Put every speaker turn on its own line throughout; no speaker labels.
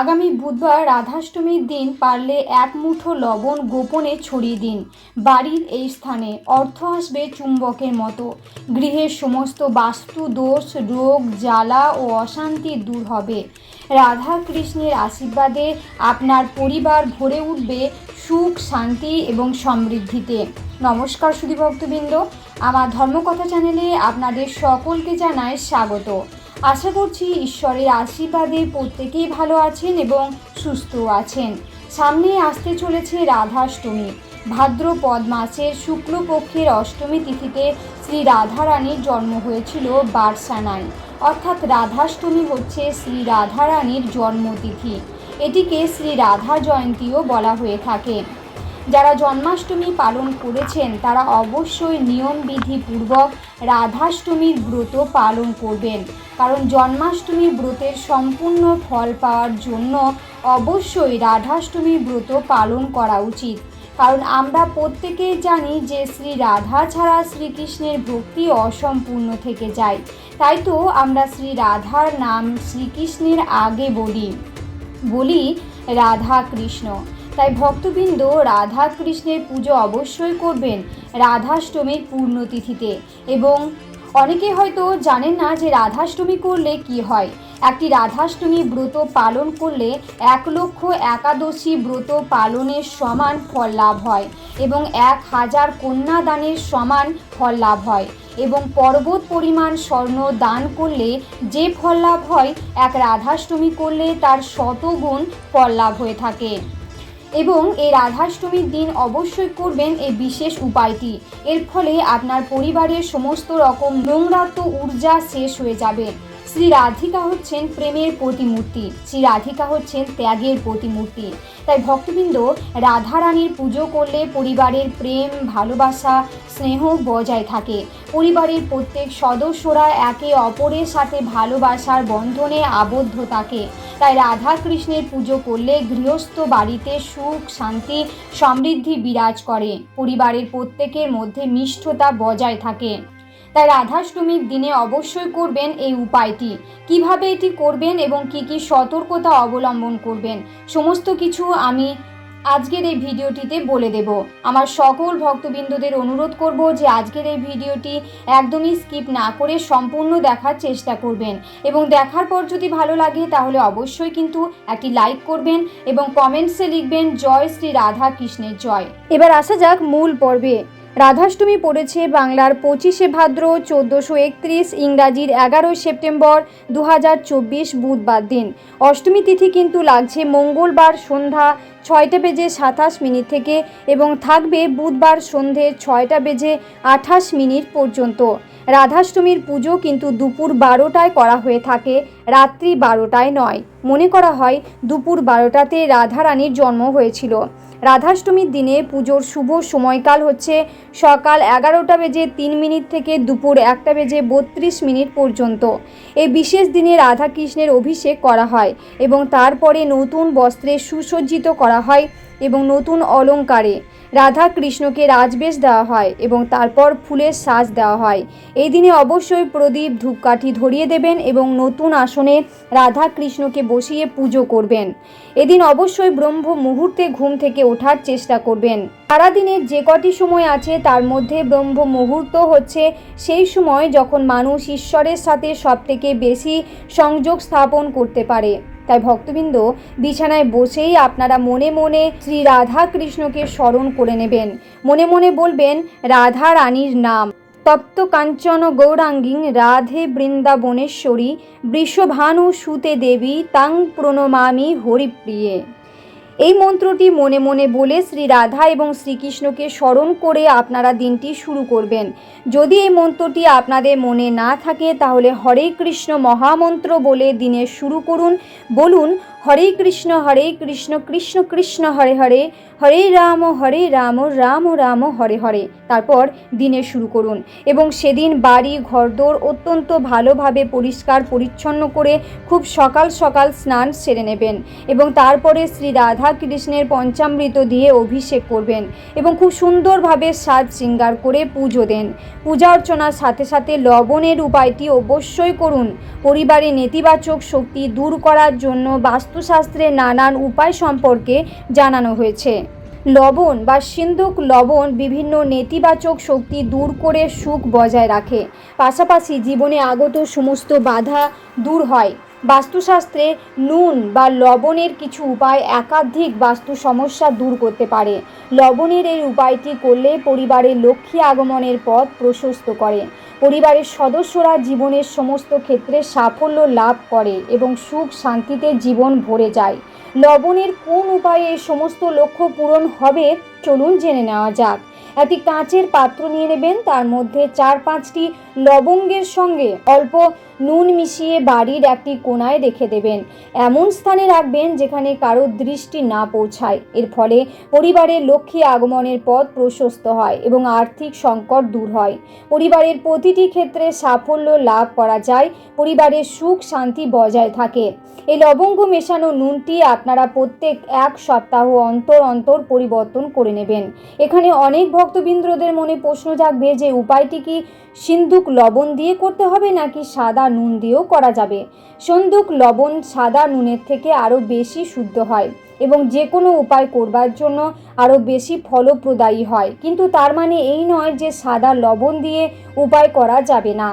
আগামী বুধবার রাধাষ্টমীর দিন পারলে এক মুঠো লবণ গোপনে ছড়িয়ে দিন বাড়ির এই স্থানে অর্থ আসবে চুম্বকের মতো গৃহের সমস্ত বাস্তু দোষ রোগ জ্বালা ও অশান্তি দূর হবে রাধা কৃষ্ণের আশীর্বাদে আপনার পরিবার ভরে উঠবে সুখ শান্তি এবং সমৃদ্ধিতে নমস্কার সুধীভক্তবৃন্দ আমার ধর্মকথা চ্যানেলে আপনাদের সকলকে জানায় স্বাগত আশা করছি ঈশ্বরের আশীর্বাদে প্রত্যেকেই ভালো আছেন এবং সুস্থ আছেন সামনে আসতে চলেছে রাধাষ্টমী ভাদ্রপদ মাসের শুক্লপক্ষের অষ্টমী তিথিতে শ্রী রাধারানীর জন্ম হয়েছিল বারসানায় অর্থাৎ রাধাষ্টমী হচ্ছে শ্রী রাধারানীর জন্মতিথি এটিকে শ্রী রাধা জয়ন্তীও বলা হয়ে থাকে যারা জন্মাষ্টমী পালন করেছেন তারা অবশ্যই নিয়মবিধিপূর্বক রাধাষ্টমীর ব্রত পালন করবেন কারণ জন্মাষ্টমী ব্রতের সম্পূর্ণ ফল পাওয়ার জন্য অবশ্যই রাধাষ্টমী ব্রত পালন করা উচিত কারণ আমরা প্রত্যেকেই জানি যে শ্রী রাধা ছাড়া শ্রীকৃষ্ণের ভক্তি অসম্পূর্ণ থেকে যায় তাই তো আমরা শ্রী রাধার নাম শ্রীকৃষ্ণের আগে বলি বলি রাধা কৃষ্ণ তাই ভক্তবৃন্দ রাধা কৃষ্ণের পুজো অবশ্যই করবেন রাধাষ্টমীর পূর্ণতিথিতে এবং অনেকে হয়তো জানেন না যে রাধাষ্টমী করলে কি হয় একটি রাধাষ্টমী ব্রত পালন করলে এক লক্ষ একাদশী ব্রত পালনের সমান ফল লাভ হয় এবং এক হাজার কন্যাদানের সমান ফল লাভ হয় এবং পর্বত পরিমাণ স্বর্ণ দান করলে যে ফল লাভ হয় এক রাধাষ্টমী করলে তার শতগুণ ফল লাভ হয়ে থাকে এবং এই রাধাষ্টমীর দিন অবশ্যই করবেন এই বিশেষ উপায়টি এর ফলে আপনার পরিবারের সমস্ত রকম নোংরাত্ম ঊর্জা শেষ হয়ে যাবে শ্রী রাধিকা হচ্ছেন প্রেমের প্রতিমূর্তি শ্রী রাধিকা হচ্ছেন ত্যাগের প্রতিমূর্তি তাই ভক্তবৃন্দ রাধারানীর পুজো করলে পরিবারের প্রেম ভালোবাসা স্নেহ বজায় থাকে পরিবারের প্রত্যেক সদস্যরা একে অপরের সাথে ভালোবাসার বন্ধনে আবদ্ধ থাকে তাই রাধা কৃষ্ণের পুজো করলে গৃহস্থ বাড়িতে সুখ শান্তি সমৃদ্ধি বিরাজ করে পরিবারের প্রত্যেকের মধ্যে মিষ্টতা বজায় থাকে তাই রাধাষ্টমীর দিনে অবশ্যই করবেন এই উপায়টি কিভাবে এটি করবেন এবং কি কি সতর্কতা অবলম্বন করবেন সমস্ত কিছু আমি আজকের এই ভিডিওটিতে বলে দেব আমার সকল ভক্তবৃন্দদের অনুরোধ করব যে আজকের এই ভিডিওটি একদমই স্কিপ না করে সম্পূর্ণ দেখার চেষ্টা করবেন এবং দেখার পর যদি ভালো লাগে তাহলে অবশ্যই কিন্তু একটি লাইক করবেন এবং কমেন্টসে লিখবেন জয় শ্রী রাধা কৃষ্ণের জয় এবার আসা যাক মূল পর্বে রাধাষ্টমী পড়েছে বাংলার পঁচিশে ভাদ্র চোদ্দোশো একত্রিশ ইংরাজির এগারোই সেপ্টেম্বর দু বুধবার দিন অষ্টমী তিথি কিন্তু লাগছে মঙ্গলবার সন্ধ্যা ছয়টা বেজে সাতাশ মিনিট থেকে এবং থাকবে বুধবার সন্ধে ছয়টা বেজে আঠাশ মিনিট পর্যন্ত রাধাষ্টমীর পুজো কিন্তু দুপুর বারোটায় করা হয়ে থাকে রাত্রি বারোটায় নয় মনে করা হয় দুপুর বারোটাতে রাধারানীর জন্ম হয়েছিল রাধাষ্টমীর দিনে পুজোর শুভ সময়কাল হচ্ছে সকাল এগারোটা বেজে তিন মিনিট থেকে দুপুর একটা বেজে বত্রিশ মিনিট পর্যন্ত এই বিশেষ দিনে রাধাকৃষ্ণের অভিষেক করা হয় এবং তারপরে নতুন বস্ত্রে সুসজ্জিত করা হয় এবং নতুন অলঙ্কারে রাধা কৃষ্ণকে রাজবেশ দেওয়া হয় এবং তারপর ফুলের সাজ দেওয়া হয় এই দিনে অবশ্যই প্রদীপ ধূপকাঠি ধরিয়ে দেবেন এবং নতুন আসনে রাধা কৃষ্ণকে বসিয়ে পুজো করবেন এদিন অবশ্যই ব্রহ্ম মুহূর্তে ঘুম থেকে ওঠার চেষ্টা করবেন সারাদিনের যে কটি সময় আছে তার মধ্যে ব্রহ্ম মুহূর্ত হচ্ছে সেই সময় যখন মানুষ ঈশ্বরের সাথে সবথেকে বেশি সংযোগ স্থাপন করতে পারে তাই ভক্তবৃন্দ বিছানায় বসেই আপনারা মনে মনে শ্রী রাধা কৃষ্ণকে স্মরণ করে নেবেন মনে মনে বলবেন রাধা রানীর নাম তপ্ত কাঞ্চন গৌরাঙ্গিং রাধে বৃন্দাবনেশ্বরী বৃষভানু সুতে দেবী তাং প্রণমামি হরিপ্রিয়ে এই মন্ত্রটি মনে মনে বলে শ্রী রাধা এবং শ্রীকৃষ্ণকে স্মরণ করে আপনারা দিনটি শুরু করবেন যদি এই মন্ত্রটি আপনাদের মনে না থাকে তাহলে হরে কৃষ্ণ মহামন্ত্র বলে দিনে শুরু করুন বলুন হরে কৃষ্ণ হরে কৃষ্ণ কৃষ্ণ কৃষ্ণ হরে হরে হরে রাম হরে রাম রাম রাম হরে হরে তারপর দিনে শুরু করুন এবং সেদিন বাড়ি ঘরদোর অত্যন্ত ভালোভাবে পরিষ্কার পরিচ্ছন্ন করে খুব সকাল সকাল স্নান সেরে নেবেন এবং তারপরে শ্রী রাধা কৃষ্ণের পঞ্চামৃত দিয়ে অভিষেক করবেন এবং খুব সুন্দরভাবে সাজ শৃঙ্গার করে পুজো দেন পূজা অর্চনার সাথে সাথে লবণের উপায়টি অবশ্যই করুন পরিবারে নেতিবাচক শক্তি দূর করার জন্য বাস্তুশাস্ত্রে নানান উপায় সম্পর্কে জানানো হয়েছে লবণ বা সিন্ধুক লবণ বিভিন্ন নেতিবাচক শক্তি দূর করে সুখ বজায় রাখে পাশাপাশি জীবনে আগত সমস্ত বাধা দূর হয় বাস্তুশাস্ত্রে নুন বা লবণের কিছু উপায় একাধিক বাস্তু সমস্যা দূর করতে পারে লবণের এই উপায়টি করলে পরিবারের লক্ষ্মী আগমনের পথ প্রশস্ত করে পরিবারের সদস্যরা জীবনের সমস্ত ক্ষেত্রে সাফল্য লাভ করে এবং সুখ শান্তিতে জীবন ভরে যায় লবণের কোন উপায়ে সমস্ত লক্ষ্য পূরণ হবে চলুন জেনে নেওয়া যাক একটি কাঁচের পাত্র নিয়ে নেবেন তার মধ্যে চার পাঁচটি লবঙ্গের সঙ্গে অল্প নুন মিশিয়ে বাড়ির একটি কোনায় রেখে দেবেন এমন স্থানে রাখবেন যেখানে কারো দৃষ্টি না পৌঁছায় এর ফলে পরিবারের লক্ষ্মী আগমনের পথ প্রশস্ত হয় এবং আর্থিক সংকট দূর হয় পরিবারের প্রতিটি ক্ষেত্রে সাফল্য লাভ করা যায় পরিবারের সুখ শান্তি বজায় থাকে এই লবঙ্গ মেশানো নুনটি আপনারা প্রত্যেক এক সপ্তাহ অন্তর অন্তর পরিবর্তন করে নেবেন এখানে অনেক ভক্তবৃন্দদের মনে প্রশ্ন জাগবে যে উপায়টি কি সিন্ধু সন্দুক লবণ দিয়ে করতে হবে নাকি সাদা নুন দিয়েও করা যাবে সন্দুক লবণ সাদা নুনের থেকে আরও বেশি শুদ্ধ হয় এবং যে কোনো উপায় করবার জন্য আরও বেশি ফলপ্রদায়ী হয় কিন্তু তার মানে এই নয় যে সাদা লবণ দিয়ে উপায় করা যাবে না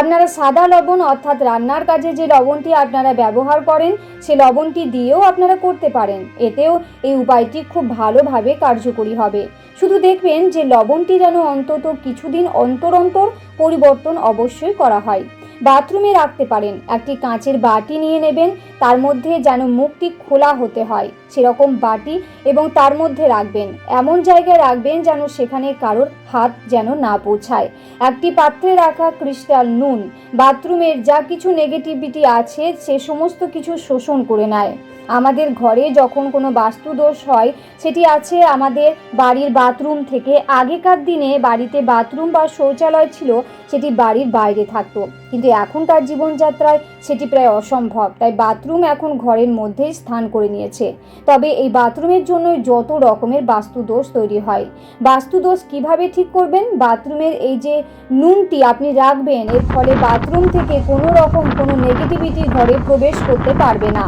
আপনারা সাদা লবণ অর্থাৎ রান্নার কাজে যে লবণটি আপনারা ব্যবহার করেন সে লবণটি দিয়েও আপনারা করতে পারেন এতেও এই উপায়টি খুব ভালোভাবে কার্যকরী হবে শুধু দেখবেন যে লবণটি যেন অন্তত কিছুদিন অন্তর অন্তর পরিবর্তন অবশ্যই করা হয় বাথরুমে রাখতে পারেন একটি কাঁচের বাটি নিয়ে নেবেন তার মধ্যে যেন মুখটি খোলা হতে হয় সেরকম বাটি এবং তার মধ্যে রাখবেন এমন জায়গায় রাখবেন যেন সেখানে কারোর হাত যেন না পৌঁছায় একটি পাত্রে রাখা ক্রিস্টাল নুন বাথরুমের যা কিছু নেগেটিভিটি আছে সে সমস্ত কিছু শোষণ করে নেয় আমাদের ঘরে যখন কোনো বাস্তু দোষ হয় সেটি আছে আমাদের বাড়ির বাথরুম থেকে আগেকার দিনে বাড়িতে বাথরুম বা শৌচালয় ছিল সেটি বাড়ির বাইরে থাকত কিন্তু এখন তার জীবনযাত্রায় সেটি প্রায় অসম্ভব তাই বাথরুম এখন ঘরের মধ্যেই স্থান করে নিয়েছে তবে এই বাথরুমের জন্য যত রকমের বাস্তুদোষ তৈরি হয় বাস্তুদোষ কিভাবে ঠিক করবেন বাথরুমের এই যে নুনটি আপনি রাখবেন এর ফলে বাথরুম থেকে কোনো রকম কোনো নেগেটিভিটি ঘরে প্রবেশ করতে পারবে না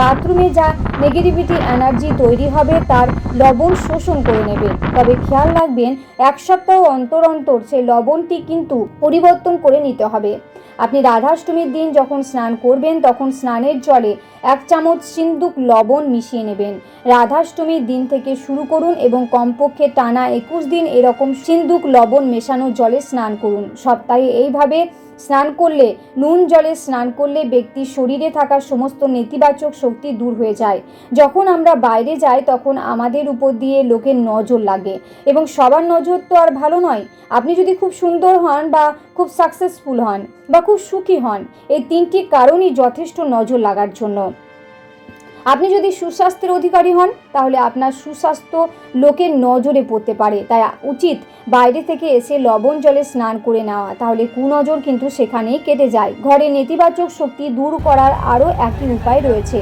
বাথরুমে যা নেগেটিভিটি এনার্জি তৈরি হবে তার লবণ শোষণ করে নেবে তবে খেয়াল রাখবেন এক সপ্তাহ অন্তর অন্তর সেই লবণটি কিন্তু পরিবর্তন করে নিতে হবে আপনি রাধাষ্টমীর দিন যখন স্নান করবেন তখন স্নানের জলে এক চামচ সিন্দুক লবণ মিশিয়ে নেবেন রাধাষ্টমীর দিন থেকে শুরু করুন এবং কমপক্ষে টানা একুশ দিন এরকম সিন্দুক লবণ মেশানো জলে স্নান করুন সপ্তাহে এইভাবে স্নান করলে নুন জলে স্নান করলে ব্যক্তির শরীরে থাকা সমস্ত নেতিবাচক শক্তি দূর হয়ে যায় যখন আমরা বাইরে যাই তখন আমাদের উপর দিয়ে লোকের নজর লাগে এবং সবার নজর তো আর ভালো নয় আপনি যদি খুব সুন্দর হন বা খুব সাকসেসফুল হন বা খুব সুখী হন এই তিনটি কারণই যথেষ্ট নজর লাগার জন্য আপনি যদি সুস্বাস্থ্যের অধিকারী হন তাহলে আপনার সুস্বাস্থ্য লোকের নজরে পড়তে পারে তাই উচিত বাইরে থেকে এসে লবণ জলে স্নান করে নেওয়া তাহলে কুনজর কিন্তু সেখানেই কেটে যায় ঘরে নেতিবাচক শক্তি দূর করার আরও একটি উপায় রয়েছে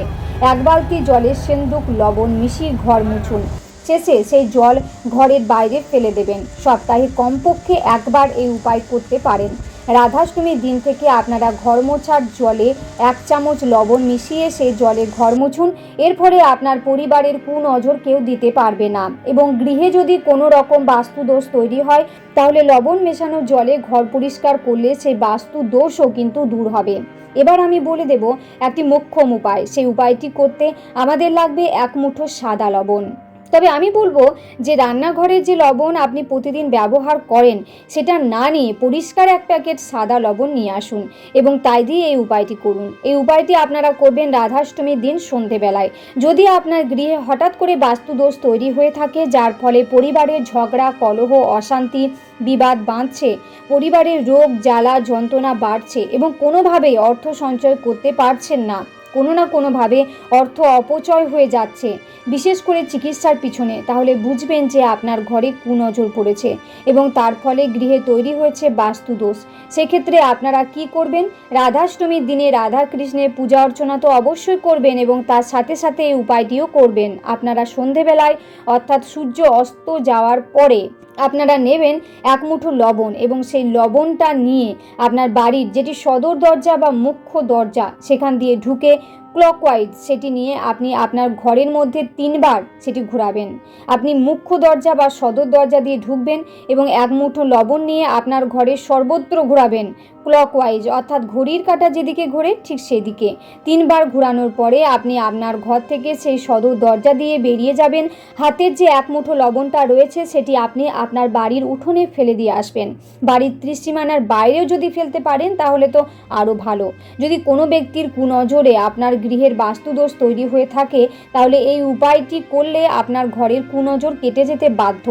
এক বালতি জলের সেন্দুক লবণ মিশিয়ে ঘর মুছুন শেষে সেই জল ঘরের বাইরে ফেলে দেবেন সপ্তাহে কমপক্ষে একবার এই উপায় করতে পারেন রাধাষ্টমীর দিন থেকে আপনারা ঘর মোছার জলে এক চামচ লবণ মিশিয়ে সেই জলে ঘর মুছুন এর ফলে আপনার পরিবারের কুনজর কেউ দিতে পারবে না এবং গৃহে যদি কোনো রকম বাস্তুদোষ তৈরি হয় তাহলে লবণ মেশানো জলে ঘর পরিষ্কার করলে সেই বাস্তু দোষও কিন্তু দূর হবে এবার আমি বলে দেব একটি মোক্ষম উপায় সেই উপায়টি করতে আমাদের লাগবে এক মুঠো সাদা লবণ তবে আমি বলবো যে রান্নাঘরের যে লবণ আপনি প্রতিদিন ব্যবহার করেন সেটা না নিয়ে পরিষ্কার এক প্যাকেট সাদা লবণ নিয়ে আসুন এবং তাই দিয়ে এই উপায়টি করুন এই উপায়টি আপনারা করবেন রাধাষ্টমীর দিন সন্ধেবেলায় যদি আপনার গৃহে হঠাৎ করে বাস্তুদোষ তৈরি হয়ে থাকে যার ফলে পরিবারের ঝগড়া কলহ অশান্তি বিবাদ বাঁধছে পরিবারের রোগ জ্বালা যন্ত্রণা বাড়ছে এবং কোনোভাবেই অর্থ সঞ্চয় করতে পারছেন না কোনো না কোনোভাবে অর্থ অপচয় হয়ে যাচ্ছে বিশেষ করে চিকিৎসার পিছনে তাহলে বুঝবেন যে আপনার ঘরে কুনজর পড়েছে এবং তার ফলে গৃহে তৈরি হয়েছে বাস্তুদোষ সেক্ষেত্রে আপনারা কি করবেন রাধাষ্টমীর দিনে রাধা কৃষ্ণের পূজা অর্চনা তো অবশ্যই করবেন এবং তার সাথে সাথে এই উপায়টিও করবেন আপনারা সন্ধেবেলায় অর্থাৎ সূর্য অস্ত যাওয়ার পরে আপনারা নেবেন এক মুঠো লবণ এবং সেই লবণটা নিয়ে আপনার বাড়ির যেটি সদর দরজা বা মুখ্য দরজা সেখান দিয়ে ঢুকে ক্লকওয়াইজ সেটি নিয়ে আপনি আপনার ঘরের মধ্যে তিনবার সেটি ঘুরাবেন আপনি মুখ্য দরজা বা সদর দরজা দিয়ে ঢুকবেন এবং এক মুঠো লবণ নিয়ে আপনার ঘরের সর্বত্র ঘোরাবেন ক্লকওয়াইজ অর্থাৎ ঘড়ির কাঁটা যেদিকে ঘোরে ঠিক সেদিকে তিনবার ঘোরানোর পরে আপনি আপনার ঘর থেকে সেই সদর দরজা দিয়ে বেরিয়ে যাবেন হাতের যে এক মুঠো লবণটা রয়েছে সেটি আপনি আপনার বাড়ির উঠোনে ফেলে দিয়ে আসবেন বাড়ির ত্রিসীমানার বাইরেও যদি ফেলতে পারেন তাহলে তো আরও ভালো যদি কোনো ব্যক্তির কুনজরে আপনার গৃহের বাস্তুদোষ তৈরি হয়ে থাকে তাহলে এই উপায়টি করলে আপনার ঘরের কুনজর কেটে যেতে বাধ্য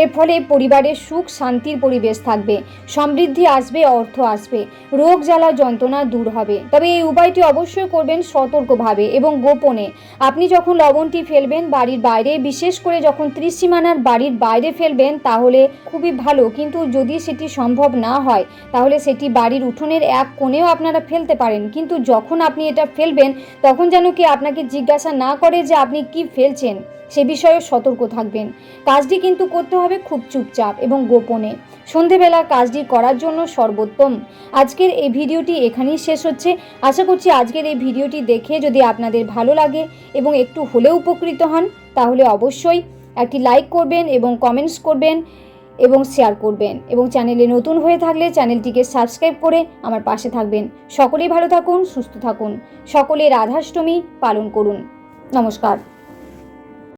এর ফলে পরিবারের সুখ শান্তির পরিবেশ থাকবে সমৃদ্ধি আসবে অর্থ আসবে রোগ জ্বালা যন্ত্রণা দূর হবে তবে এই উপায়টি অবশ্যই করবেন সতর্কভাবে এবং গোপনে আপনি যখন লবণটি ফেলবেন বাড়ির বাইরে বিশেষ করে যখন ত্রিসীমানার বাড়ির বাইরে ফেলবেন তাহলে খুবই ভালো কিন্তু যদি সেটি সম্ভব না হয় তাহলে সেটি বাড়ির উঠোনের এক কোণেও আপনারা ফেলতে পারেন কিন্তু যখন আপনি এটা ফেলবেন তখন যেন কি আপনাকে জিজ্ঞাসা না করে যে আপনি কি ফেলছেন সে বিষয়ে সতর্ক থাকবেন কাজটি কিন্তু করতে হবে খুব চুপচাপ এবং গোপনে সন্ধেবেলা কাজটি করার জন্য সর্বোত্তম আজকের এই ভিডিওটি এখানেই শেষ হচ্ছে আশা করছি আজকের এই ভিডিওটি দেখে যদি আপনাদের ভালো লাগে এবং একটু হলেও উপকৃত হন তাহলে অবশ্যই একটি লাইক করবেন এবং কমেন্টস করবেন এবং শেয়ার করবেন এবং চ্যানেলে নতুন হয়ে থাকলে চ্যানেলটিকে সাবস্ক্রাইব করে আমার পাশে থাকবেন সকলেই ভালো থাকুন সুস্থ থাকুন সকলে রাধাষ্টমী পালন করুন নমস্কার